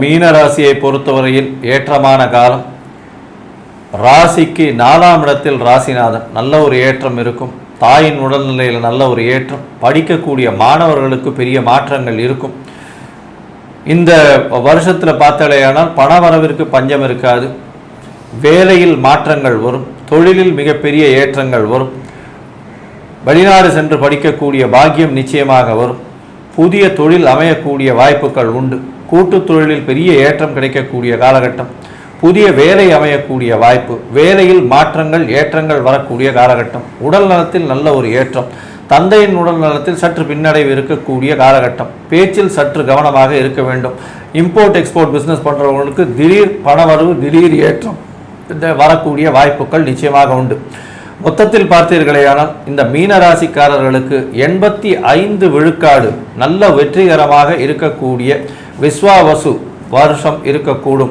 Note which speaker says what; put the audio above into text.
Speaker 1: மீன ராசியை பொறுத்தவரையில் ஏற்றமான காலம். ராசிக்கு நாலாம் இடத்தில் ராசிநாதன். நல்ல ஒரு ஏற்றம் இருக்கும். தாயின் உடல்நிலையில் நல்ல ஒரு ஏற்றம். படிக்கக்கூடிய மாணவர்களுக்கு பெரிய மாற்றங்கள் இருக்கும். இந்த வருஷத்தில் பார்த்தாலேயானால் பண வரவிற்கு பஞ்சம் இருக்காது. வேலையில் மாற்றங்கள் வரும். தொழிலில் மிகப்பெரிய ஏற்றங்கள் வரும். வெளிநாடு சென்று படிக்கக்கூடிய பாக்கியம் நிச்சயமாக வரும். புதிய தொழில் அமையக்கூடிய வாய்ப்புகள் உண்டு. கூட்டு தொழிலில் பெரிய ஏற்றம் கிடைக்கக்கூடிய காலகட்டம். புதிய வேலை அமையக்கூடிய வாய்ப்பு. வேலையில் மாற்றங்கள் ஏற்றங்கள் வரக்கூடிய காலகட்டம். உடல் நலத்தில் நல்ல ஒரு ஏற்றம். தந்தையின் உடல் நலத்தில் சற்று பின்னடைவு இருக்கக்கூடிய காலகட்டம். பேச்சில் சற்று கவனமாக இருக்க வேண்டும். இம்போர்ட் எக்ஸ்போர்ட் பிஸ்னஸ் பண்ணுறவங்களுக்கு திடீர் பணவரவு திடீர் ஏற்றம். இந்த வரக்கூடிய வாய்ப்புகள் நிச்சயமாக உண்டு. மொத்தத்தில் பார்த்தீர்களேயானால் இந்த மீன ராசிக்காரர்களுக்கு எண்பத்தி ஐந்து விழுக்காடு நல்ல வெற்றிகரமாக இருக்கக்கூடிய விஸ்வாவசு வருஷம் இருக்கக்கூடும்.